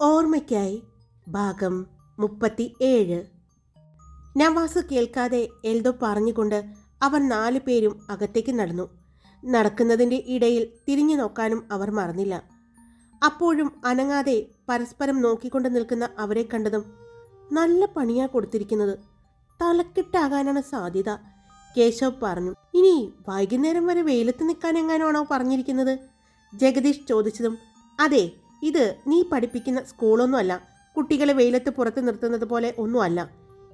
ഓർമ്മയ്ക്കായി ഭാഗം മുപ്പത്തി ഏഴ് നവാസ് കേൾക്കാതെ എൽദോ പറഞ്ഞുകൊണ്ട് അവർ നാലു പേരും അകത്തേക്ക് നടന്നു. നടക്കുന്നതിന്റെ ഇടയിൽ തിരിഞ്ഞു നോക്കാനും അവർ മറന്നില്ല. അപ്പോഴും അനങ്ങാതെ പരസ്പരം നോക്കിക്കൊണ്ട് നിൽക്കുന്ന അവരെ കണ്ടതും നല്ല പണിയാ കൊടുത്തിരിക്കുന്നത്. തലക്കെട്ടാകാനാണ് സാധ്യത കേശവ് പറഞ്ഞു. ഇനി വൈകുന്നേരം വരെ വെയിലത്ത് നിൽക്കാൻ എങ്ങാനാണോ പറഞ്ഞിരിക്കുന്നത്? ജഗദീഷ് ചോദിച്ചതും അതെ ഇത് നീ പഠിപ്പിക്കുന്ന സ്കൂളൊന്നുമല്ല. കുട്ടികളെ വെയിലത്ത് പുറത്ത് നിർത്തുന്നത് പോലെ ഒന്നുമല്ല.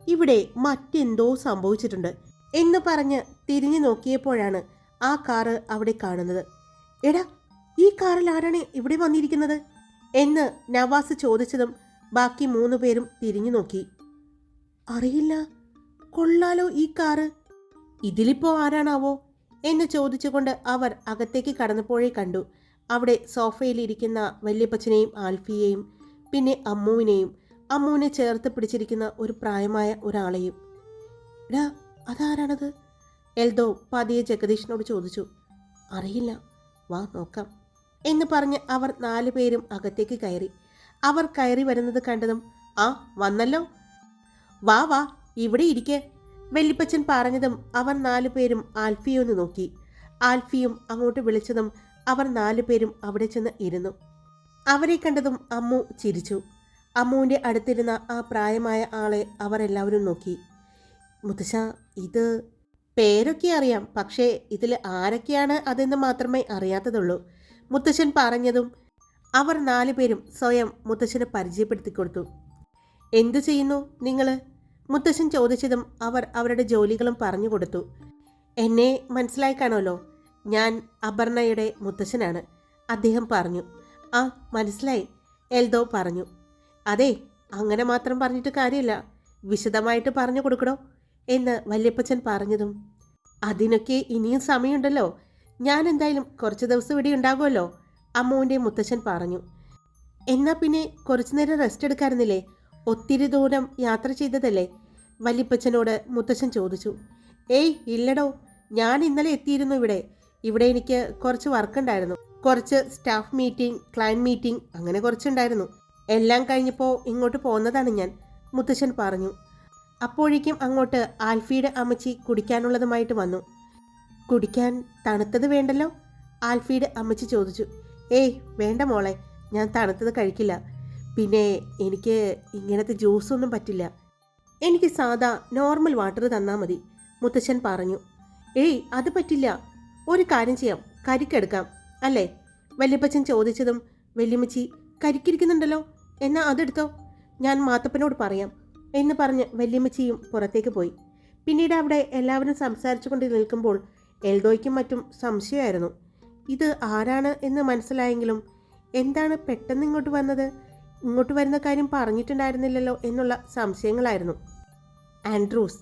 ഇവിടെ മറ്റെന്തോ സംഭവിച്ചിട്ടുണ്ട് എന്ന് പറഞ്ഞ് തിരിഞ്ഞു നോക്കിയപ്പോഴാണ് ആ കാറ് അവിടെ കാണുന്നത്. എടാ ഈ കാറിൽ ആരാണ് ഇവിടെ വന്നിരിക്കുന്നത്? എന്ന് നവാസ് ചോദിച്ചതും ബാക്കി മൂന്ന് പേരും തിരിഞ്ഞു നോക്കി. അറിയില്ല. കൊള്ളാലോ ഈ കാറ്. ഇതിലിപ്പോ ആരാണാവോ? എന്ന് ചോദിച്ചുകൊണ്ട് അവർ അകത്തേക്ക് കടന്നപ്പോഴേ കണ്ടു. അവിടെ സോഫയിലിരിക്കുന്ന വല്യപ്പച്ചനെയും ആൽഫിയെയും പിന്നെ അമ്മുവിനെയും അമ്മുവിനെ ചേർത്ത് പിടിച്ചിരിക്കുന്ന ഒരു പ്രായമായ ഒരാളെയും. എടാ അതാരാണത്? എൽദോ പതിയെ ജഗദീഷിനോട് ചോദിച്ചു. അറിയില്ല വാ നോക്കാം എന്ന് പറഞ്ഞ് അവർ നാലു പേരും അകത്തേക്ക് കയറി. അവർ കയറി വരുന്നത് കണ്ടതും ആ വന്നല്ലോ. വാ വാ ഇവിടെ ഇരിക്കെ വെല്ലിപ്പച്ചൻ പറഞ്ഞതും അവർ നാലു പേരും ആൽഫിയൊന്ന് നോക്കി. ആൽഫിയും അങ്ങോട്ട് വിളിച്ചതും അവർ നാലു പേരും അവിടെ ചെന്ന് ഇരുന്നു. അവരെ കണ്ടതും അമ്മു ചിരിച്ചു. അമ്മുവിന്റെ അടുത്തിരുന്ന ആ പ്രായമായ ആളെ അവർ എല്ലാവരും നോക്കി. മുത്തശ്ശ ഇത് പേരൊക്കെ അറിയാം പക്ഷേ ഇതിൽ ആരൊക്കെയാണ് അതെന്ന് മാത്രമേ അറിയാത്തതുള്ളൂ മുത്തശ്ശൻ പറഞ്ഞതും അവർ നാലു പേരും സ്വയം മുത്തശ്ശനെ പരിചയപ്പെടുത്തി കൊടുത്തു എന്തു ചെയ്യുന്നു നിങ്ങൾ മുത്തശ്ശൻ ചോദിച്ചതും അവർ അവരുടെ ജോലികളും പറഞ്ഞു കൊടുത്തു. എന്നെ മനസ്സിലായി കാണുമല്ലോ ഞാൻ അപർണയുടെ മുത്തശ്ശനാണ് അദ്ദേഹം പറഞ്ഞു ആ മനസ്സിലായി എൽദോ പറഞ്ഞു. അതെ അങ്ങനെ മാത്രം പറഞ്ഞിട്ട് കാര്യമില്ല. വിശദമായിട്ട് പറഞ്ഞു കൊടുക്കണോ എന്ന് വല്യപ്പച്ചൻ പറഞ്ഞതും. അതിനൊക്കെ ഇനിയും സമയമുണ്ടല്ലോ. ഞാൻ എന്തായാലും കുറച്ച് ദിവസം ഇവിടെ ഉണ്ടാകുമല്ലോ അമ്മുവിന്റെ മുത്തശ്ശൻ പറഞ്ഞു. എന്നാൽ പിന്നെ കുറച്ചു നേരം റെസ്റ്റ് എടുക്കാറുന്നില്ലേ ഒത്തിരി ദൂരം യാത്ര ചെയ്തതല്ലേ? വല്യപ്പച്ചനോട് മുത്തശ്ശൻ ചോദിച്ചു. ഏയ് ഇല്ലടോ. ഞാൻ ഇന്നലെ എത്തിയിരുന്നു ഇവിടെ. ഇവിടെ എനിക്ക് കുറച്ച് വർക്ക് ഉണ്ടായിരുന്നു. കുറച്ച് സ്റ്റാഫ് മീറ്റിംഗ് ക്ലയന്റ് മീറ്റിംഗ് അങ്ങനെ കുറച്ചുണ്ടായിരുന്നു. എല്ലാം കഴിഞ്ഞപ്പോൾ ഇങ്ങോട്ട് പോകുന്നതാണ് ഞാൻ മുത്തശ്ശൻ പറഞ്ഞു. അപ്പോഴേക്കും അങ്ങോട്ട് ആൽഫിയുടെ അമ്മച്ചി കുടിക്കാനുള്ളതുമായിട്ട് വന്നു. കുടിക്കാൻ തണുത്തത് വേണ്ടല്ലോ? ആൽഫിയുടെ അമ്മച്ചി ചോദിച്ചു. ഏയ് വേണ്ട മോളെ ഞാൻ തണുത്തത് കഴിക്കില്ല. പിന്നെ എനിക്ക് ഇങ്ങനത്തെ ജ്യൂസൊന്നും പറ്റില്ല. എനിക്ക് സാദാ നോർമൽ വാട്ടർ തന്നാൽ മതി മുത്തശ്ശൻ പറഞ്ഞു. ഏയ് അത് പറ്റില്ല. ഒരു കാര്യം ചെയ്യാം. കരിക്കെടുക്കാം. അല്ലേ? വല്യപ്പച്ചൻ ചോദിച്ചതും വല്യമ്മച്ചി കരിക്കിരിക്കുന്നുണ്ടല്ലോ. എന്നാ അതെടുത്തോ. ഞാൻ മാത്തപ്പനോട് പറയാം എന്ന് പറഞ്ഞ് വല്യമ്മച്ചിയും പുറത്തേക്ക് പോയി. പിന്നീട് അവിടെ എല്ലാവരും സംസാരിച്ചു കൊണ്ട് നിൽക്കുമ്പോൾ എൽദോയ്ക്കും മറ്റും സംശയമായിരുന്നു. ഇത് ആരാണ് എന്ന് മനസ്സിലായെങ്കിലും എന്താണ് പെട്ടെന്ന് ഇങ്ങോട്ട് വന്നത്? ഇങ്ങോട്ട് വരുന്ന കാര്യം പറഞ്ഞിട്ടുണ്ടായിരുന്നില്ലല്ലോ എന്നുള്ള സംശയങ്ങളായിരുന്നു. ആൻഡ്രൂസ്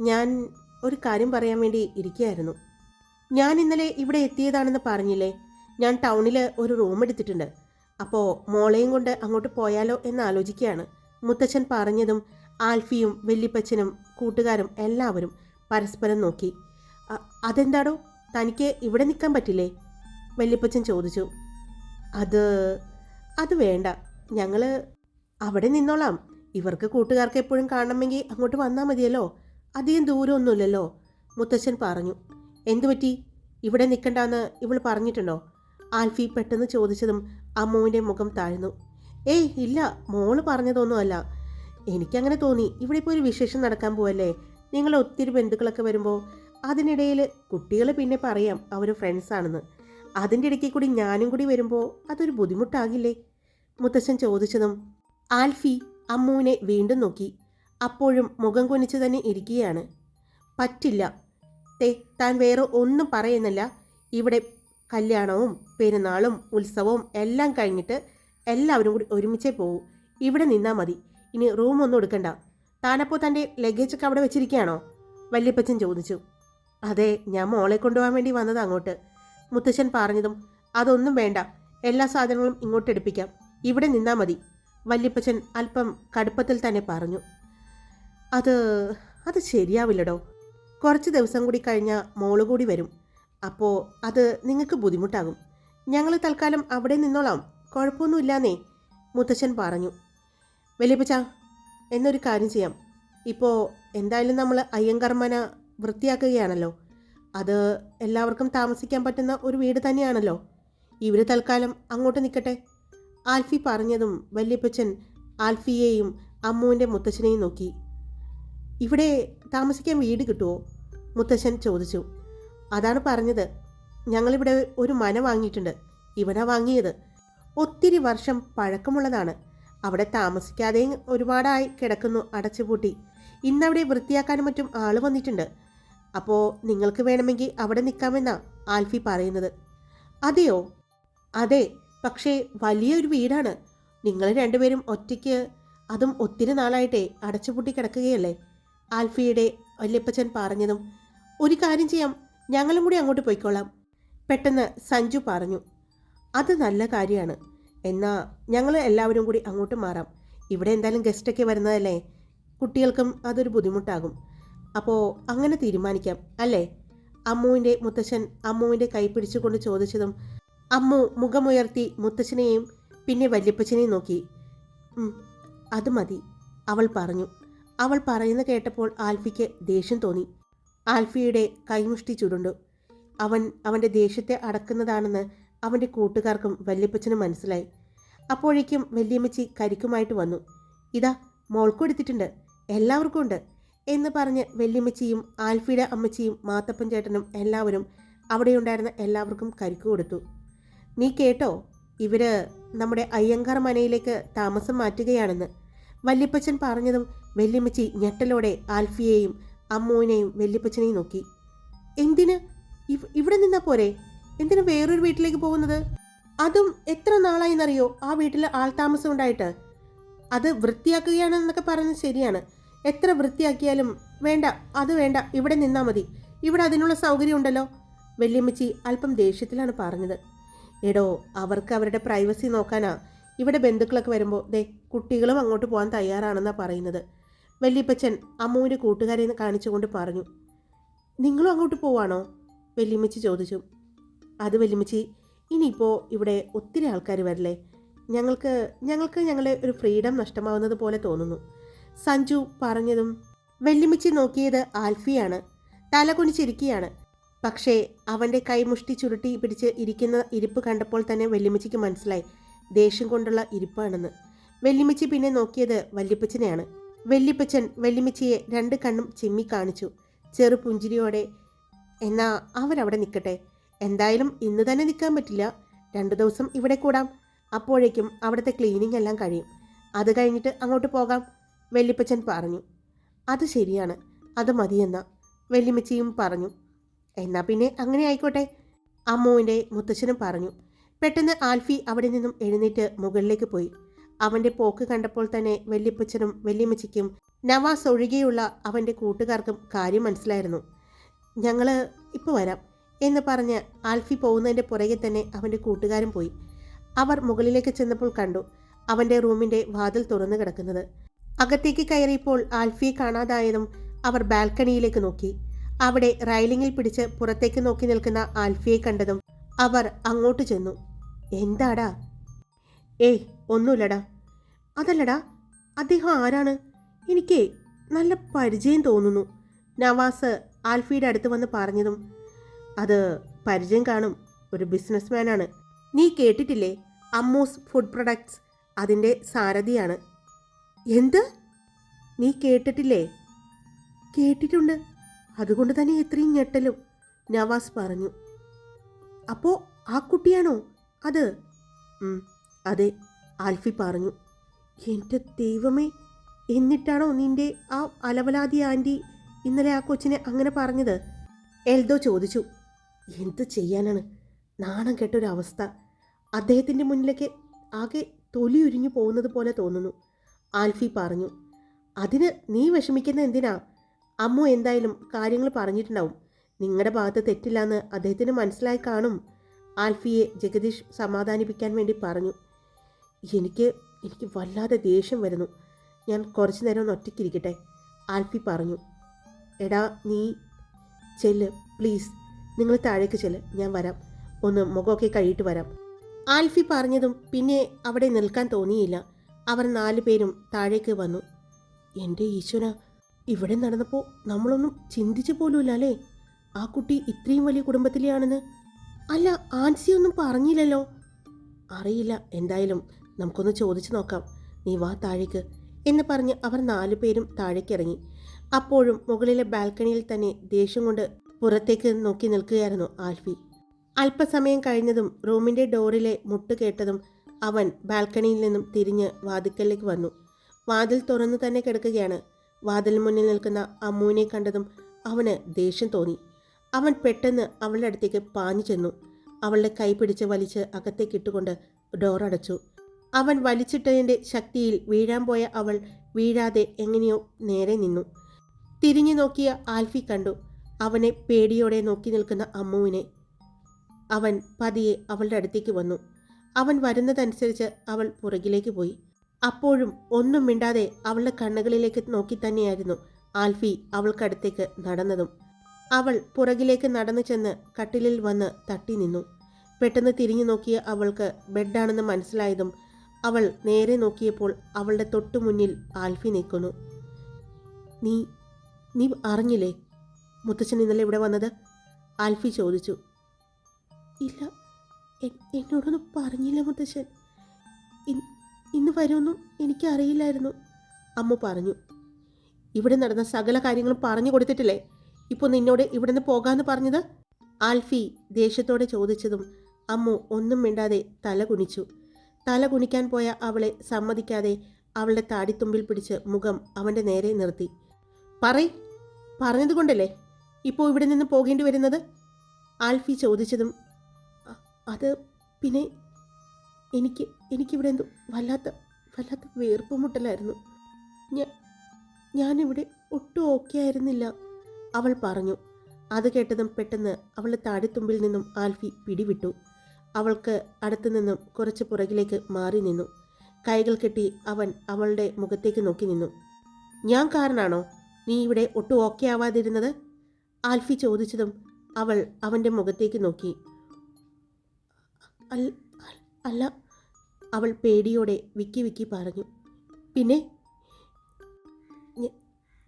ഞാൻ ഒരു കാര്യം പറയാൻ വേണ്ടി ഇരിക്കുകയായിരുന്നു. ഞാൻ ഇന്നലെ ഇവിടെ എത്തിയതാണെന്ന് പറഞ്ഞില്ലേ? ഞാൻ ടൗണിൽ ഒരു റൂം എടുത്തിട്ടുണ്ട്. അപ്പോൾ മോളെയും കൊണ്ട് അങ്ങോട്ട് പോയാലോ എന്ന് ആലോചിക്കുകയാണ്. മുത്തച്ഛൻ പറഞ്ഞതും ആൽഫിയും വെല്ലിപ്പച്ചനും കൂട്ടുകാരും എല്ലാവരും പരസ്പരം നോക്കി. "അ- അതെന്താടോ? തനിക്ക് ഇവിടെ നിൽക്കാൻ പറ്റില്ലേ? വെല്ലിപ്പച്ചൻ ചോദിച്ചു. അത് അത് വേണ്ട. ഞങ്ങൾ അവിടെ നിന്നോളാം. ഇവർക്ക് കൂട്ടുകാർക്ക് എപ്പോഴും കാണണമെങ്കിൽ അങ്ങോട്ട് വന്നാൽ മതിയല്ലോ. അധികം ദൂരമൊന്നുമില്ലല്ലോ. മുത്തച്ഛൻ പറഞ്ഞു. എന്തു പറ്റി? ഇവിടെ നിൽക്കണ്ടെന്ന് ഇവൾ പറഞ്ഞിട്ടുണ്ടോ? ആൽഫി പെട്ടെന്ന് ചോദിച്ചതും അമ്മുവിന്റെ മുഖം താഴ്ന്നു. ഏയ് ഇല്ല മോൾ പറഞ്ഞതൊന്നുമല്ല. എനിക്കങ്ങനെ തോന്നി. ഇവിടെ ഇപ്പോൾ ഒരു വിശേഷം നടക്കാൻ പോവല്ലേ? നിങ്ങൾ ഒത്തിരി ബന്ധുക്കളൊക്കെ വരുമ്പോൾ അതിനിടയിൽ കുട്ടികൾ പിന്നെ പറയാം അവർ ഫ്രണ്ട്സാണെന്ന് അതിന്റെ ഇടയ്ക്ക് കൂടി ഞാനും കൂടി വരുമ്പോൾ അതൊരു ബുദ്ധിമുട്ടാകില്ലേ? മുത്തശ്ശൻ ചോദിച്ചതും ആൽഫി അമ്മുവിനെ വീണ്ടും നോക്കി. അപ്പോഴും മുഖം കുനിച്ച് തന്നെ ഇരിക്കുകയാണ്. പറ്റില്ല. തേ താൻ വേറെ ഒന്നും പറയുന്നില്ല. ഇവിടെ കല്യാണവും പെരുന്നാളും ഉത്സവവും എല്ലാം കഴിഞ്ഞിട്ട് എല്ലാവരും കൂടി ഒരുമിച്ചേ പോകൂ ഇവിടെ നിന്നാൽ മതി. ഇനി റൂമൊന്നും എടുക്കണ്ട. താനപ്പോൾ തന്റെ ലഗേജൊക്കെ അവിടെ വെച്ചിരിക്കുകയാണോ? വല്യപ്പച്ചൻ ചോദിച്ചു. അതെ ഞാൻ മോളെ കൊണ്ടുപോകാൻ വേണ്ടി വന്നത് അങ്ങോട്ട്. മുത്തശ്ശൻ പറഞ്ഞതും അതൊന്നും വേണ്ട. എല്ലാ സാധനങ്ങളും ഇങ്ങോട്ട് എടുപ്പിക്കാം. ഇവിടെ നിന്നാൽ മതി. വല്യപ്പച്ചൻ അല്പം കടുപ്പത്തിൽ തന്നെ പറഞ്ഞു. അത് അത് ശരിയാവില്ലടോ. കുറച്ച് ദിവസം കൂടി കഴിഞ്ഞാൽ മോൾ കൂടി വരും. അപ്പോൾ അത് നിങ്ങൾക്ക് ബുദ്ധിമുട്ടാകും. ഞങ്ങൾ തൽക്കാലം അവിടെ നിന്നോളാം. കുഴപ്പമൊന്നുമില്ലാന്നേ മുത്തച്ഛൻ പറഞ്ഞു. വലിയപ്പച്ച എന്നൊരു കാര്യം ചെയ്യാം. ഇപ്പോൾ എന്തായാലും നമ്മൾ അയ്യങ്കർമ്മന വൃത്തിയാക്കുകയാണല്ലോ. അത് എല്ലാവർക്കും താമസിക്കാൻ പറ്റുന്ന ഒരു വീട് തന്നെയാണല്ലോ. ഇവർ തൽക്കാലം അങ്ങോട്ട് നിൽക്കട്ടെ ആൽഫി പറഞ്ഞതും വല്യപ്പച്ചൻ ആൽഫിയെയും അമ്മുവിന്റെ മുത്തച്ഛനെയും നോക്കി. ഇവിടെ താമസിക്കാൻ വീട് കിട്ടുമോ മുത്തശ്ശൻ ചോദിച്ചു. അതാണ് പറഞ്ഞത്. ഞങ്ങളിവിടെ ഒരു മന വാങ്ങിയിട്ടുണ്ട്. ഇവിടെ വാങ്ങിയത്. ഒത്തിരി വർഷം പഴക്കമുള്ളതാണ്. അവിടെ താമസിക്കാതെയും ഒരുപാടായി കിടക്കുന്നു അടച്ചുപൂട്ടി. ഇന്നവിടെ വൃത്തിയാക്കാനും മറ്റും ആൾ വന്നിട്ടുണ്ട്. അപ്പോൾ നിങ്ങൾക്ക് വേണമെങ്കിൽ അവിടെ നിൽക്കാമെന്നാ ആൽഫി പറയുന്നത്. അതെയോ? അതെ പക്ഷേ വലിയൊരു വീടാണ്. നിങ്ങൾ രണ്ടുപേരും ഒറ്റയ്ക്ക് അതും ഒത്തിരി നാളായിട്ടേ അടച്ചുപൂട്ടി കിടക്കുകയല്ലേ? ആൽഫിയുടെ വല്യപ്പച്ചൻ പറഞ്ഞതും ഒരു കാര്യം ചെയ്യാം ഞങ്ങളും കൂടി അങ്ങോട്ട് പോയിക്കോളാം പെട്ടെന്ന് സഞ്ജു പറഞ്ഞു. അത് നല്ല കാര്യമാണ്. എന്നാൽ ഞങ്ങൾ എല്ലാവരും കൂടി അങ്ങോട്ട് മാറാം. ഇവിടെ എന്തായാലും ഗസ്റ്റൊക്കെ വരുന്നതല്ലേ? കുട്ടികൾക്കും അതൊരു ബുദ്ധിമുട്ടാകും. അപ്പോൾ അങ്ങനെ തീരുമാനിക്കാം അല്ലേ? അമ്മുവിന്റെ മുത്തശ്ശൻ അമ്മുവിന്റെ കൈ പിടിച്ചുകൊണ്ട് ചോദിച്ചതും അമ്മു മുഖമുയർത്തി മുത്തച്ഛനെയും പിന്നെ വല്യപ്പച്ചനെയും നോക്കി. അത് മതി അവൾ പറഞ്ഞു. അവൾ പറയുന്ന കേട്ടപ്പോൾ ആൽഫിക്ക് ദേഷ്യം തോന്നി. ആൽഫിയുടെ കൈമുഷ്ടി ചുരുണ്ടു. അവൻ അവന്റെ ദേഷ്യത്തെ അടക്കുന്നതാണെന്ന് അവന്റെ കൂട്ടുകാർക്കും വല്യപ്പച്ചനും മനസ്സിലായി. അപ്പോഴേക്കും വല്യമ്മച്ചി കരിക്കുമായിട്ട് വന്നു. ഇതാ മോൾക്കും എടുത്തിട്ടുണ്ട് എല്ലാവർക്കും ഉണ്ട് എന്ന് പറഞ്ഞ് വല്യമ്മച്ചിയും ആൽഫിയുടെ അമ്മച്ചിയും മാത്തപ്പൻ ചേട്ടനും എല്ലാവരും അവിടെയുണ്ടായിരുന്ന എല്ലാവർക്കും കരിക്കു കൊടുത്തു. നീ കേട്ടോ ഇവർ നമ്മുടെ അയ്യങ്കാർ മനയിലേക്ക് താമസം മാറ്റുകയാണെന്ന്. വല്യപ്പച്ചൻ പറഞ്ഞതും വല്യമ്മച്ചി ഞെട്ടലോടെ ആൽഫിയെയും അമ്മുവിനെയും വെല്ലിപ്പച്ചനെയും നോക്കി. എന്തിന്? ഇവ്- ഇവിടെ നിന്നാ പോരെ? എന്തിനു വേറൊരു വീട്ടിലേക്ക് പോകുന്നത്? അതും എത്ര നാളായിന്നറിയോ ആ വീട്ടിൽ ആൾതാമസം ഉണ്ടായിട്ട് അത് വൃത്തിയാക്കുകയാണെന്നൊക്കെ പറയുന്നത് ശരിയാണ്. എത്ര വൃത്തിയാക്കിയാലും വേണ്ട അത് വേണ്ട ഇവിടെ നിന്നാ മതി. ഇവിടെ അതിനുള്ള സൗകര്യം ഉണ്ടല്ലോ. വെല്ലിയമ്മച്ചി അല്പം ദേഷ്യത്തിലാണ് പറഞ്ഞത്. എടോ അവർക്ക് അവരുടെ പ്രൈവസി നോക്കാനാ. ഇവിടെ ബന്ധുക്കളൊക്കെ വരുമ്പോൾ ദേ കുട്ടികളും അങ്ങോട്ട് പോകാൻ തയ്യാറാണെന്നാണ് പറയുന്നത്. വല്യപ്പച്ചൻ അമ്മുവിന്റെ കൂട്ടുകാരെ കാണിച്ചുകൊണ്ട് പറഞ്ഞു നിങ്ങളും അങ്ങോട്ട് പോവാണോ? വല്യമ്മച്ചി ചോദിച്ചു. അത് വല്യമ്മച്ചി ഇനിയിപ്പോൾ ഇവിടെ ഒത്തിരി ആൾക്കാർ വരില്ലേ? ഞങ്ങൾക്ക് ഞങ്ങൾക്ക് ഞങ്ങളെ ഒരു ഫ്രീഡം നഷ്ടമാവുന്നത് പോലെ തോന്നുന്നു. സഞ്ജു പറഞ്ഞതും വല്യമ്മച്ചി നോക്കിയത് ആൽഫിയാണ്. തല കുനിച്ചിരിക്കുകയാണ്. പക്ഷേ അവന്റെ കൈമുഷ്ടി ചുരുട്ടി പിടിച്ച് ഇരിക്കുന്ന ഇരിപ്പ് കണ്ടപ്പോൾ തന്നെ വെല്ലുമിച്ചിക്ക് മനസ്സിലായി ദേഷ്യം കൊണ്ടുള്ള ഇരിപ്പാണെന്ന്. വല്യമ്മച്ചി പിന്നെ നോക്കിയത് വല്യപ്പച്ചനെയാണ്. വല്യപ്പച്ചൻ വെല്ലിമിച്ചിയെ രണ്ട് കണ്ണും ചിമ്മി കാണിച്ചു. ചെറു പുഞ്ചിരിയോടെ എന്നാ അവരവിടെ നിൽക്കട്ടെ എന്തായാലും ഇന്ന് തന്നെ നിൽക്കാൻ പറ്റില്ല. രണ്ടു ദിവസം ഇവിടെ കൂടാം. അപ്പോഴേക്കും അവിടുത്തെ ക്ലീനിങ് എല്ലാം കഴിയും. അത് കഴിഞ്ഞിട്ട് അങ്ങോട്ട് പോകാം വെള്ളിപ്പച്ചൻ പറഞ്ഞു. അത് ശരിയാണ്. അത് മതിയെന്ന വെല്ലിമിച്ചിയും പറഞ്ഞു. എന്നാ പിന്നെ അങ്ങനെ ആയിക്കോട്ടെ അമ്മുവിന്റെ മുത്തച്ഛനും പറഞ്ഞു. പെട്ടെന്ന് ആൽഫി അവിടെ നിന്നും എഴുന്നേറ്റ് മുകളിലേക്ക് പോയി. അവന്റെ പോക്ക് കണ്ടപ്പോൾ തന്നെ വല്യപ്പച്ചനും വല്യമ്മച്ചിക്കും നവാസ് ഒഴികെയുള്ള അവന്റെ കൂട്ടുകാർക്കും കാര്യം മനസ്സിലായിരുന്നു. ഞങ്ങൾ ഇപ്പോൾ വരാം എന്ന് പറഞ്ഞ് ആൽഫി പോകുന്നതിന്റെ പുറകെ തന്നെ അവന്റെ കൂട്ടുകാരൻ പോയി. അവർ മുകളിലേക്ക് ചെന്നപ്പോൾ കണ്ടു അവന്റെ റൂമിന്റെ വാതിൽ തുറന്നു കിടക്കുന്നത്. അകത്തേക്ക് കയറിയപ്പോൾ ആൽഫിയെ കാണാതായതും അവർ ബാൽക്കണിയിലേക്ക് നോക്കി. അവിടെ റൈലിങ്ങിൽ പിടിച്ച് പുറത്തേക്ക് നോക്കി നിൽക്കുന്ന ആൽഫിയെ കണ്ടതും അവർ അങ്ങോട്ട് ചെന്നു. എന്താടാ? ഏയ് ഒന്നുമില്ലടാ. അതല്ലടാ അദ്ദേഹം ആരാണ്? എനിക്ക് നല്ല പരിചയം തോന്നുന്നു. നവാസ് ആൽഫിയുടെ അടുത്ത് വന്ന് പറഞ്ഞതും അത് പരിചയം കാണും. ഒരു ബിസിനസ്മാനാണ്. നീ കേട്ടിട്ടില്ലേ? അമ്മൂസ് ഫുഡ് പ്രൊഡക്ട്സ് അതിന്റെ സാരഥിയാണ്. എന്ത്? നീ കേട്ടിട്ടില്ലേ? കേട്ടിട്ടുണ്ട്. അതുകൊണ്ട് തന്നെ ഇത്രയും ഞെട്ടലും. നവാസ് പറഞ്ഞു. അപ്പോൾ ആ കുട്ടിയാണോ? അത്? അതെ ആൽഫി പറഞ്ഞു. എന്റെ ദൈവമേ എന്നിട്ടാണോ നിന്റെ ആ അലവലാതി ആന്റി ഇന്നലെ ആ കൊച്ചിനെ അങ്ങനെ പറഞ്ഞത്? എൽദോ ചോദിച്ചു. എന്ത് ചെയ്യാനാണ്? നാണം കെട്ടൊരവസ്ഥ. അദ്ദേഹത്തിന്റെ മുന്നിലേക്ക് ആകെ തൊലി ഉരിഞ്ഞു പോകുന്നത് പോലെ തോന്നുന്നു. ആൽഫി പറഞ്ഞു. അതിന് നീ വിഷമിക്കുന്ന എന്തിനാ? അമ്മു എന്തായാലും കാര്യങ്ങൾ പറഞ്ഞിട്ടുണ്ടാവും. നിങ്ങളുടെ ഭാഗത്ത് തെറ്റില്ലാന്ന് അദ്ദേഹത്തിന് മനസ്സിലായി കാണും. ആൽഫിയെ ജഗദീഷ് സമാധാനിപ്പിക്കാൻ വേണ്ടി പറഞ്ഞു. എനിക്ക് എനിക്ക് വല്ലാതെ ദേഷ്യം വരുന്നു. ഞാൻ കുറച്ചു നേരം ഒന്ന് ഒറ്റയ്ക്കിരിക്കട്ടെ ആൽഫി പറഞ്ഞു. എടാ നീ ചെല്ല് പ്ലീസ്. നിങ്ങൾ താഴേക്ക് ചെല്ല് ഞാൻ വരാം. ഒന്ന് മുഖമൊക്കെ കഴിയിട്ട് വരാം. ആൽഫി പറഞ്ഞതും പിന്നെ അവിടെ നിൽക്കാൻ തോന്നിയില്ല. അവർ നാലു പേരും താഴേക്ക് വന്നു. എന്റെ ഈശ്വര ഇവിടെ നടന്നപ്പോൾ നമ്മളൊന്നും ചിന്തിച്ചു പോലുമില്ല അല്ലേ? ആ കുട്ടി ഇത്രയും വലിയ കുടുംബത്തിലെയാണെന്ന്. അല്ല ആൻസി ഒന്നും പറഞ്ഞില്ലല്ലോ? അറിയില്ല എന്തായാലും. നമുക്കൊന്ന് ചോദിച്ചു നോക്കാം. നീ വാ താഴേക്ക് എന്ന് പറഞ്ഞ് അവർ നാലു പേരും താഴേക്കിറങ്ങി. അപ്പോഴും മുകളിലെ ബാൽക്കണിയിൽ തന്നെ ദേഷ്യം കൊണ്ട് പുറത്തേക്ക് നോക്കി നിൽക്കുകയായിരുന്നു ആൽഫി. അല്പസമയം കഴിഞ്ഞതും റൂമിന്റെ ഡോറിലെ മുട്ട് കേട്ടതും അവൻ ബാൽക്കണിയിൽ നിന്നും തിരിഞ്ഞ് വാതിക്കലിലേക്ക് വന്നു. വാതിൽ തുറന്നു തന്നെ കിടക്കുകയാണ്. വാതിൽ മുന്നിൽ നിൽക്കുന്ന അമ്മുവിനെ കണ്ടതും അവന് ദേഷ്യം തോന്നി. അവൻ പെട്ടെന്ന് അവളുടെ അടുത്തേക്ക് പാഞ്ഞു ചെന്നു. അവളുടെ കൈ പിടിച്ച് വലിച്ച് അകത്തേക്കിട്ടുകൊണ്ട് ഡോറടച്ചു. അവൻ വലിച്ചിട്ടതിന്റെ ശക്തിയിൽ വീഴാൻ പോയ അവൾ വീഴാതെ എങ്ങനെയോ നേരെ നിന്നു. തിരിഞ്ഞു നോക്കിയ ആൽഫി കണ്ടു. അവനെ പേടിയോടെ നോക്കി നിൽക്കുന്ന അമ്മുവിനെ. അവൻ പതിയെ അവളുടെ അടുത്തേക്ക് വന്നു. അവൻ വരുന്നതനുസരിച്ച് അവൾ പുറകിലേക്ക് പോയി. അപ്പോഴും ഒന്നും മിണ്ടാതെ അവളുടെ കണ്ണുകളിലേക്ക് നോക്കി തന്നെയായിരുന്നു ആൽഫി അവൾക്കടുത്തേക്ക് നടന്നതും. അവൾ പുറകിലേക്ക് നടന്നു ചെന്ന് കട്ടിലിൽ വന്ന് തട്ടി നിന്നു. പെട്ടെന്ന് തിരിഞ്ഞു നോക്കിയ അവൾക്ക് ബെഡാണെന്ന് മനസ്സിലായതും അവൾ നേരെ നോക്കിയപ്പോൾ അവളുടെ തൊട്ടു മുന്നിൽ ആൽഫി നിൽക്കുന്നു. നീ നീ അറിഞ്ഞില്ലേ മുത്തച്ഛൻ ഇന്നലെ ഇവിടെ വന്നത്? ആൽഫി ചോദിച്ചു. ഇല്ല എന്നോടൊന്നും പറഞ്ഞില്ല മുത്തച്ഛൻ. ഇന്ന് വരുമെന്നും എനിക്കറിയില്ലായിരുന്നു അമ്മ പറഞ്ഞു. ഇവിടെ നടന്ന സകല കാര്യങ്ങളും പറഞ്ഞു കൊടുത്തിട്ടില്ലേ? ഇപ്പോൾ നിന്നോട് ഇവിടുന്ന് പോകാമെന്ന് പറഞ്ഞത്? ആൽഫി ദേഷ്യത്തോടെ ചോദിച്ചതും അമ്മു ഒന്നും മിണ്ടാതെ തല കുനിച്ചു. തല കുനിക്കാൻ പോയ അവളെ സമ്മതിക്കാതെ അവളുടെ താടിത്തുമ്പിൽ പിടിച്ച് മുഖം അവന്റെ നേരെ നിർത്തി. പറയ് പറഞ്ഞതുകൊണ്ടല്ലേ ഇപ്പോൾ ഇവിടെ നിന്ന് പോകേണ്ടി വരുന്നത്? ആൽഫി ചോദിച്ചതും അത് പിന്നെ എനിക്ക് എനിക്കിവിടെ എന്തോ വല്ലാത്ത വല്ലാത്ത വീർപ്പ് മുട്ടലായിരുന്നു. ഞാ- ഞാനിവിടെ ഒട്ടും ഓക്കെ ആയിരുന്നില്ല അവൾ പറഞ്ഞു. അത് കേട്ടതും പെട്ടെന്ന് അവളുടെ താടിത്തുമ്പിൽ നിന്നും ആൽഫി പിടിവിട്ടു. അവൾക്ക് അടുത്തു നിന്നും കുറച്ച് പുറകിലേക്ക് മാറി നിന്നു. കൈകൾ കെട്ടി അവൻ അവളുടെ മുഖത്തേക്ക് നോക്കി നിന്നു. ഞാൻ കാരണാണോ നീ ഇവിടെ ഒട്ടും ഓക്കെ ആവാതിരുന്നത്? ആൽഫി ചോദിച്ചതും അവൾ അവന്റെ മുഖത്തേക്ക് നോക്കി. അല്ല അവൾ പേടിയോടെ വിക്കി വിക്കി പറഞ്ഞു. പിന്നെ?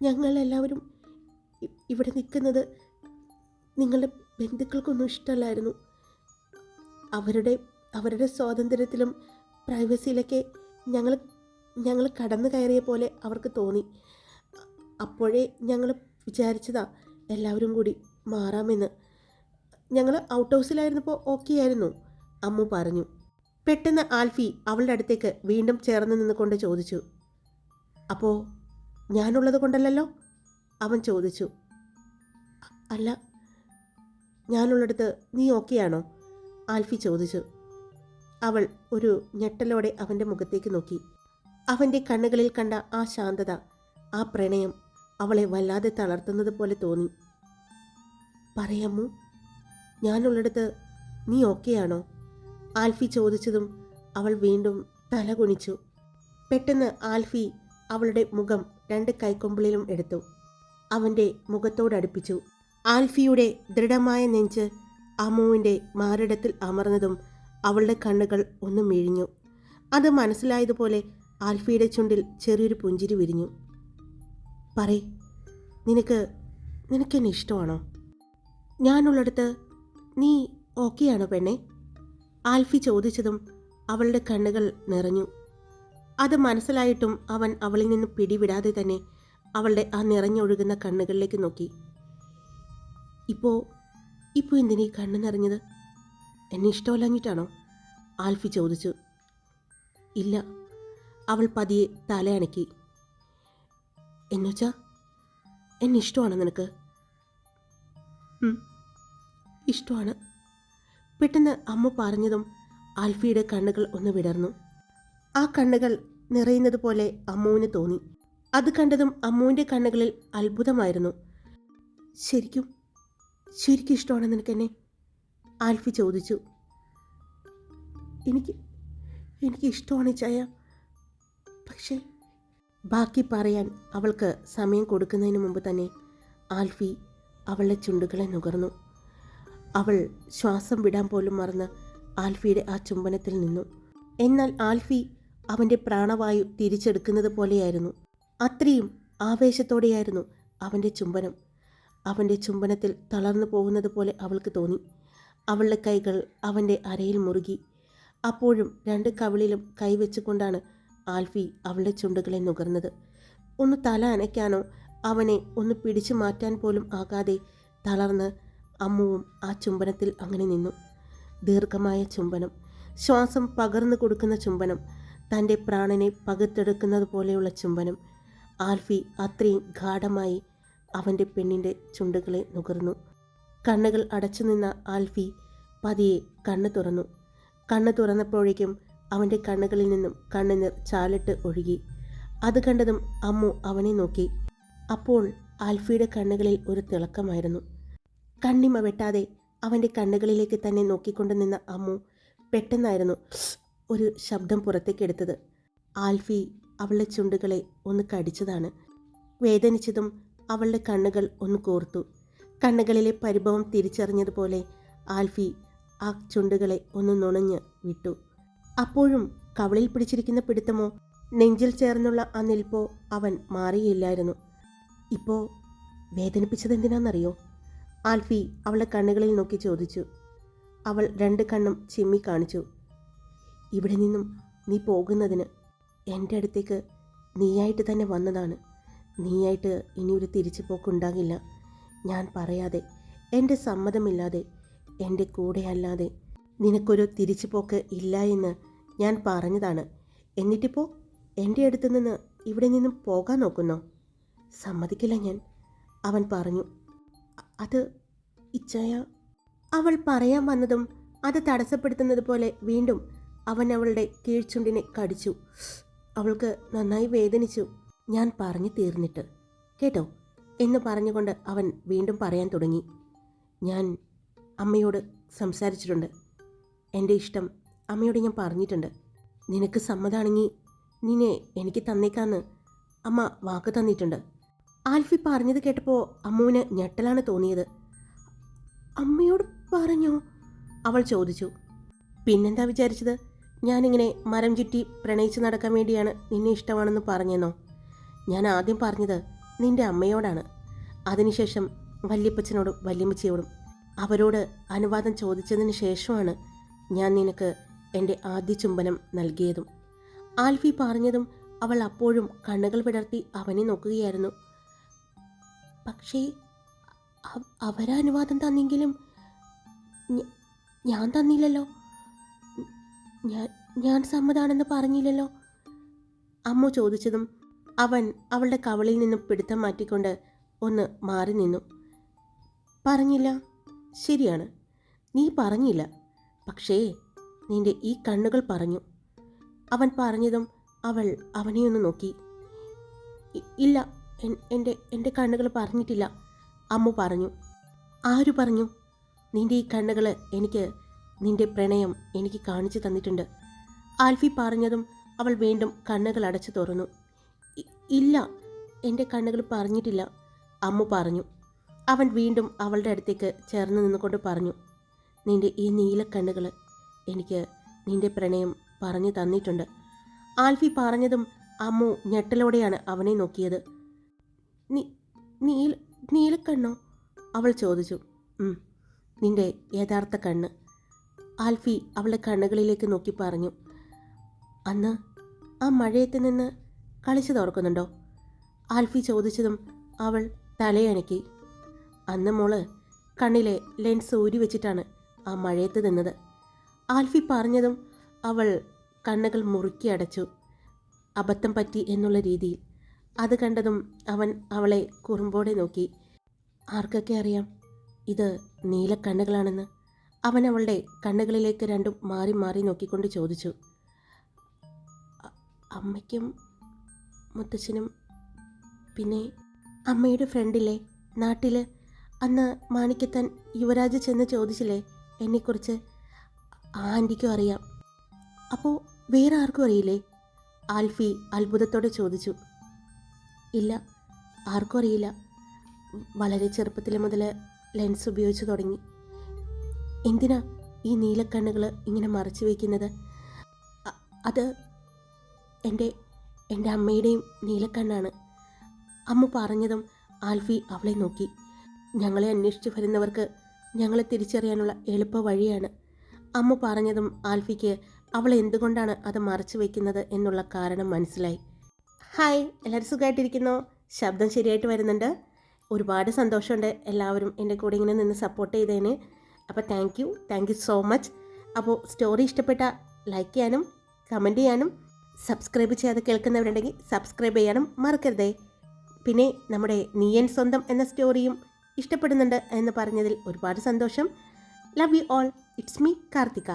ഞങ്ങളെല്ലാവരും ഇവിടെ നിൽക്കുന്നത് നിങ്ങളുടെ ബന്ധുക്കൾക്കൊന്നും ഇഷ്ടമല്ലായിരുന്നു. അവരുടെ അവരുടെ സ്വാതന്ത്ര്യത്തിലും പ്രൈവസിയിലൊക്കെ ഞങ്ങൾ ഞങ്ങൾ കടന്നു കയറിയ പോലെ അവർക്ക് തോന്നി. അപ്പോഴേ ഞങ്ങൾ വിചാരിച്ചതാ എല്ലാവരും കൂടി മാറാമെന്ന്. ഞങ്ങൾ ഔട്ട് ഹൗസിലായിരുന്നപ്പോൾ ഓക്കെ ആയിരുന്നു അമ്മു പറഞ്ഞു. പെട്ടെന്ന് ആൽഫി അവളുടെ അടുത്തേക്ക് വീണ്ടും ചേർന്ന് നിന്നുകൊണ്ട് ചോദിച്ചു അപ്പോൾ ഞാനുള്ളത് കൊണ്ടല്ലല്ലോ? അവൻ ചോദിച്ചു "അ- അല്ല ഞാനുള്ളിടത്ത് നീ ഓക്കെയാണോ ആൽഫി ചോദിച്ചു. അവൾ ഒരു ഞെട്ടലോടെ അവന്റെ മുഖത്തേക്ക് നോക്കി. അവന്റെ കണ്ണുകളിൽ കണ്ട ആ ശാന്തത ആ പ്രണയം അവളെ വല്ലാതെ തളർത്തുന്നത് പോലെ തോന്നി. പറയാമോ ഞാനുള്ളിടത്ത് നീ ഓക്കെയാണോ? ആൽഫി ചോദിച്ചതും അവൾ വീണ്ടും തല കുണിച്ചു പെട്ടെന്ന് ആൽഫി അവളുടെ മുഖം രണ്ട് കൈക്കൊമ്പിളിലും എടുത്തു. അവന്റെ മുഖത്തോടടുപ്പിച്ചു. ആൽഫിയുടെ ദൃഢമായ നെഞ്ച് അമ്മുവിന്റെ മാറിടത്തിൽ അമർന്നതും അവളുടെ കണ്ണുകൾ ഒന്ന് മിഴിഞ്ഞു. അത് മനസ്സിലായതുപോലെ ആൽഫിയുടെ ചുണ്ടിൽ ചെറിയൊരു പുഞ്ചിരി വിരിഞ്ഞു. പറയ് നിനക്ക് നിനക്കെന്നെ ഇഷ്ടമാണോ? ഞാനുള്ളിടത്ത് നീ ഓക്കെയാണോ പെണ്ണെ? ആൽഫി ചോദിച്ചതും അവളുടെ കണ്ണുകൾ നിറഞ്ഞു. അത് മനസ്സിലായിട്ടും അവൻ അവളിൽ നിന്ന് പിടിവിടാതെ തന്നെ അവളുടെ ആ നിറഞ്ഞൊഴുകുന്ന കണ്ണുകളിലേക്ക് നോക്കി. ഇപ്പോൾ ഇപ്പോൾ എന്തിനീ കണ്ണു നിറഞ്ഞത് എന്നെ ഇഷ്ടമല്ലാഞ്ഞിട്ടാണോ? ആൽഫി ചോദിച്ചു. ഇല്ല അവൾ പതിയെ തലയണക്കി എന്നുവച്ചാ എന്നെ ഇഷ്ടമാണോ നിനക്ക്? ഇഷ്ടമാണ്. പെട്ടെന്ന് അമ്മ പറഞ്ഞതും ആൽഫിയുടെ കണ്ണുകൾ ഒന്ന് വിടർന്നു. ആ കണ്ണുകൾ നിറയുന്നത് പോലെ അമ്മുവിന് തോന്നി. അത് കണ്ടതും അമ്മുവിന്റെ കണ്ണുകളിൽ അത്ഭുതമായിരുന്നു. ശരിക്കും ശരിക്കും ഇഷ്ടമാണ് നിനക്കെന്നെ? ആൽഫി ചോദിച്ചു. എനിക്ക് എനിക്ക് ഇഷ്ടമാണ് ചായ. പക്ഷേ ബാക്കി പറയാൻ അവൾക്ക് സമയം കൊടുക്കുന്നതിന് മുമ്പ് തന്നെ ആൽഫി അവളുടെ ചുണ്ടുകളെ നുകർന്നു. അവൾ ശ്വാസം വിടാൻ പോലും മറന്ന് ആൽഫിയുടെ ആ ചുംബനത്തിൽ നിന്നു. എന്നാൽ ആൽഫി അവന്റെ പ്രാണവായു തിരിച്ചെടുക്കുന്നത് പോലെയായിരുന്നു. അത്രയും ആവേശത്തോടെയായിരുന്നു അവന്റെ ചുംബനം. അവന്റെ ചുംബനത്തിൽ തളർന്നു പോകുന്നത് പോലെ അവൾക്ക് തോന്നി. അവളുടെ കൈകൾ അവന്റെ അരയിൽ മുറുകി. അപ്പോഴും രണ്ട് കവിളിലും കൈവച്ചുകൊണ്ടാണ് ആൽഫി അവളുടെ ചുണ്ടുകളെ നുകർന്നത്. ഒന്ന് തല അനയ്ക്കാനോ അവനെ ഒന്ന് പിടിച്ചു മാറ്റാൻ പോലും ആകാതെ തളർന്ന് അമ്മുവും ആ ചുംബനത്തിൽ അങ്ങനെ നിന്നു. ദീർഘമായ ചുംബനം ശ്വാസം പകർന്നു കൊടുക്കുന്ന ചുംബനം തന്റെ പ്രാണനെ പകുത്തെടുക്കുന്നത് പോലെയുള്ള ചുംബനം ആൽഫി അത്രയും ഗാഠമായി അവന്റെ പെണ്ണിന്റെ ചുണ്ടുകളെ നുകർന്നു. കണ്ണുകൾ അടച്ചു നിന്ന ആൽഫി പതിയെ കണ്ണ് തുറന്നു. കണ്ണ് തുറന്നപ്പോഴേക്കും അവന്റെ കണ്ണുകളിൽ നിന്നും കണ്ണുനീർ ചാലിട്ട് ഒഴുകി. അത് കണ്ടതും അമ്മു അവനെ നോക്കി. അപ്പോൾ ആൽഫിയുടെ കണ്ണുകളിൽ ഒരു തിളക്കമായിരുന്നു. കണ്ണിമ വെട്ടാതെ അവന്റെ കണ്ണുകളിലേക്ക് തന്നെ നോക്കിക്കൊണ്ട് നിന്ന അമ്മു പെട്ടെന്നായിരുന്നു ഒരു ശബ്ദം പുറത്തേക്കെടുത്തത് ആൽഫി അവളുടെ ചുണ്ടുകളെ ഒന്ന് കടിച്ചതാണ്. വേദനിച്ചതും അവളുടെ കണ്ണുകൾ ഒന്ന് കോർത്തു. കണ്ണുകളിലെ പരിഭവം തിരിച്ചറിഞ്ഞതുപോലെ ആൽഫി ആ ചുണ്ടുകളെ ഒന്ന് നുണഞ്ഞ് വിട്ടു. അപ്പോഴും കവളിൽ പിടിച്ചിരിക്കുന്ന പിടുത്തമോ നെഞ്ചിൽ ചേർന്നുള്ള ആ നിൽപ്പോ അവൻ മാറിയില്ലായിരുന്നു. ഇപ്പോൾ വേദനിപ്പിച്ചതെന്തിനാണെന്നറിയോ ആൽഫി അവളുടെ കണ്ണുകളിൽ നോക്കി ചോദിച്ചു. അവൾ രണ്ട് കണ്ണും ചിമ്മി കാണിച്ചു. ഇവിടെ നിന്നും നീ പോകുന്നതിന് എന്റെ അടുത്തേക്ക് നീയായിട്ട് തന്നെ വന്നതാണ്. നീയായിട്ട് ഇനിയൊരു തിരിച്ചു പോക്കുണ്ടാകില്ല ഞാൻ പറയാതെ എന്റെ സമ്മതമില്ലാതെ എന്റെ കൂടെയല്ലാതെ നിനക്കൊരു തിരിച്ചു പോക്ക് ഇല്ല എന്ന് ഞാൻ പറഞ്ഞതാണ്. എന്നിട്ടിപ്പോൾ എന്റെ അടുത്ത് നിന്ന് ഇവിടെ നിന്നും പോകാൻ നോക്കുന്നോ? സമ്മതിക്കില്ല ഞാൻ. അവൻ പറഞ്ഞു "അ- അത് ഇച്ഛായ അവൾ പറയാൻ വന്നതും അത് തടസ്സപ്പെടുത്തുന്നത് പോലെ വീണ്ടും അവൻ അവളുടെ കീഴ്ചുണ്ടിനെ കടിച്ചു. അവൾക്ക് നന്നായി വേദനിച്ചു. ഞാൻ പറഞ്ഞു തീർന്നിട്ട്. കേട്ടോ? എന്ന് പറഞ്ഞുകൊണ്ട് അവൻ വീണ്ടും പറയാൻ തുടങ്ങി. ഞാൻ അമ്മയോട് സംസാരിച്ചിട്ടുണ്ട്. എന്റെ ഇഷ്ടം അമ്മയോട് ഞാൻ പറഞ്ഞിട്ടുണ്ട്. നിനക്ക് സമ്മതാണെങ്കിൽ നിന്നെ എനിക്ക് തന്നേക്കാന്ന് അമ്മ വാക്ക് തന്നിട്ടുണ്ട്. ആൽഫി പറഞ്ഞത് കേട്ടപ്പോൾ അമ്മുവിന് ഞെട്ടലാണ് തോന്നിയത്. അമ്മയോട് പറഞ്ഞോ? അവൾ ചോദിച്ചു. പിന്നെന്താ വിചാരിച്ചത്? ഞാനിങ്ങനെ മരം ചുറ്റി പ്രണയിച്ച് നടക്കാൻ വേണ്ടിയാണ് നിന്നെ ഇഷ്ടമാണെന്ന് പറഞ്ഞെന്നോ? ഞാൻ ആദ്യം പറഞ്ഞത് നിന്റെ അമ്മയോടാണ്. അതിനുശേഷം വല്യപ്പച്ചനോടും വല്യമ്മച്ചിയോടും അവരോട് അനുവാദം ചോദിച്ചതിന് ശേഷമാണ് ഞാൻ നിനക്ക് എന്റെ ആദ്യ ചുംബനം നൽകിയതും. ആൽഫി പറഞ്ഞതും അവൾ അപ്പോഴും കണ്ണുകൾ വിടർത്തി അവനെ നോക്കുകയായിരുന്നു. പക്ഷേ അവരനുവാദം തന്നെങ്കിലും ഞാൻ തന്നില്ലല്ലോ. ഞാൻ ഞാൻ സമ്മതാണെന്ന് പറഞ്ഞില്ലല്ലോ. അമ്മ ചോദിച്ചതും അവൻ അവളുടെ കവളിൽ നിന്നും പിടുത്തം മാറ്റിക്കൊണ്ട് ഒന്ന് മാറി നിന്നു. പറഞ്ഞില്ല. ശരിയാണ്. നീ പറഞ്ഞില്ല. പക്ഷേ നിന്റെ ഈ കണ്ണുകൾ പറഞ്ഞു അവൻ പറഞ്ഞതും അവൾ അവനെ ഒന്ന് നോക്കി ഇല്ല. എന്റെ എന്റെ കണ്ണുകൾ പറഞ്ഞിട്ടില്ല അമ്മു പറഞ്ഞു. ആര് പറഞ്ഞു? നിന്റെ ഈ കണ്ണുകൾ എനിക്ക് നിന്റെ പ്രണയം എനിക്ക് കാണിച്ചു തന്നിട്ടുണ്ട് ആൽഫി പറഞ്ഞതും അവൾ വീണ്ടും കണ്ണുകൾ അടച്ചു തുറന്നു. "ഇ- ഇല്ല എന്റെ കണ്ണുകൾ പറഞ്ഞിട്ടില്ല അമ്മ പറഞ്ഞു. അവൻ വീണ്ടും അവളുടെ അടുത്തേക്ക് ചേർന്ന് നിന്നുകൊണ്ട് പറഞ്ഞു നിന്റെ ഈ നീലക്കണ്ണുകൾ എനിക്ക് നിന്റെ പ്രണയം പറഞ്ഞു തന്നിട്ടുണ്ട്. ആൽഫി പറഞ്ഞതും അമ്മു ഞെട്ടലോടെയാണ് അവനെ നോക്കിയത്. നീ നീല നീലക്കണ്ണോ അവൾ ചോദിച്ചു. നിന്റെ യഥാർത്ഥ കണ്ണ്. ആൽഫി അവളുടെ കണ്ണുകളിലേക്ക് നോക്കി പറഞ്ഞു. അന്ന് ആ മഴയത്ത് നിന്ന് കളിച്ചു തോർക്കുന്നുണ്ടോ ആൽഫി ചോദിച്ചതും അവൾ തലയണക്കി. അന്ന് മോൾ കണ്ണിലെ ലെൻസ് ഊരി വെച്ചിട്ടാണ് ആ മഴയത്ത് നിന്നത്. ആൽഫി പറഞ്ഞതും അവൾ കണ്ണുകൾ മുറുക്കി അടച്ചു. അബദ്ധം പറ്റി എന്നുള്ള രീതിയിൽ. അത് കണ്ടതും അവൻ അവളെ കുറുമ്പോടെ നോക്കി. ആർക്കൊക്കെ അറിയാം? ഇത് നീലക്കണ്ണുകളാണെന്ന് അവൻ അവളുടെ കണ്ണുകളിലേക്ക് രണ്ടും മാറി മാറി നോക്കിക്കൊണ്ട് ചോദിച്ചു. "അ- അമ്മയ്ക്കും മുത്തച്ഛനും പിന്നെ അമ്മയുടെ ഫ്രണ്ടിലെ നാട്ടിൽ അന്ന് മാണിക്കത്തൻ യുവരാജ് ചെന്ന് ചോദിച്ചില്ലേ എന്നെക്കുറിച്ച്? ആന്റിക്കും അറിയാം. അപ്പോൾ വേറെ ആർക്കും അറിയില്ലേ? ആൽഫി അത്ഭുതത്തോടെ ചോദിച്ചു. ഇല്ല ആർക്കും അറിയില്ല. വളരെ ചെറുപ്പത്തിൽ മുതൽ ലെൻസ് ഉപയോഗിച്ച് തുടങ്ങി. എന്തിനാ ഈ നീലക്കണ്ണുകൾ ഇങ്ങനെ മറച്ചു വയ്ക്കുന്നത് അത് എന്റെ എന്റെ അമ്മയുടെയും നീലക്കണ്ണാണ്. അമ്മ പറഞ്ഞതും ആൽഫി അവളെ നോക്കി. ഞങ്ങളെ അന്വേഷിച്ച് വരുന്നവർക്ക് ഞങ്ങളെ തിരിച്ചറിയാനുള്ള എളുപ്പ വഴിയാണ്. അമ്മ പറഞ്ഞതും ആൽഫിക്ക് അവൾ എന്തുകൊണ്ടാണ് അത് മറച്ചു വയ്ക്കുന്നത് എന്നുള്ള കാരണം മനസ്സിലായി. ഹായ് എല്ലാവരും സുഖമായിട്ടിരിക്കുന്നോ? ശബ്ദം ശരിയായിട്ട് വരുന്നുണ്ട്. ഒരുപാട് സന്തോഷമുണ്ട് എല്ലാവരും എന്റെ കൂടെ ഇങ്ങനെ നിന്ന് സപ്പോർട്ട് ചെയ്തതിന്. അപ്പോൾ thank you thank you so much അപ്പോൾ സ്റ്റോറി ഇഷ്ടപ്പെട്ട ലൈക്ക് ചെയ്യാനും കമന്റ് ചെയ്യാനും സബ്സ്ക്രൈബ് ചെയ്യാതെ കേൾക്കുന്നവരുണ്ടെങ്കിൽ സബ്സ്ക്രൈബ് ചെയ്യാനും മറക്കരുതേ. പിന്നെ നമ്മുടെ നീയൻ സ്വന്തം എന്ന സ്റ്റോറിയും ഇഷ്ടപ്പെടുന്നുണ്ട് എന്ന് പറഞ്ഞതിൽ ഒരുപാട് സന്തോഷം. Love you all it's me Karthika.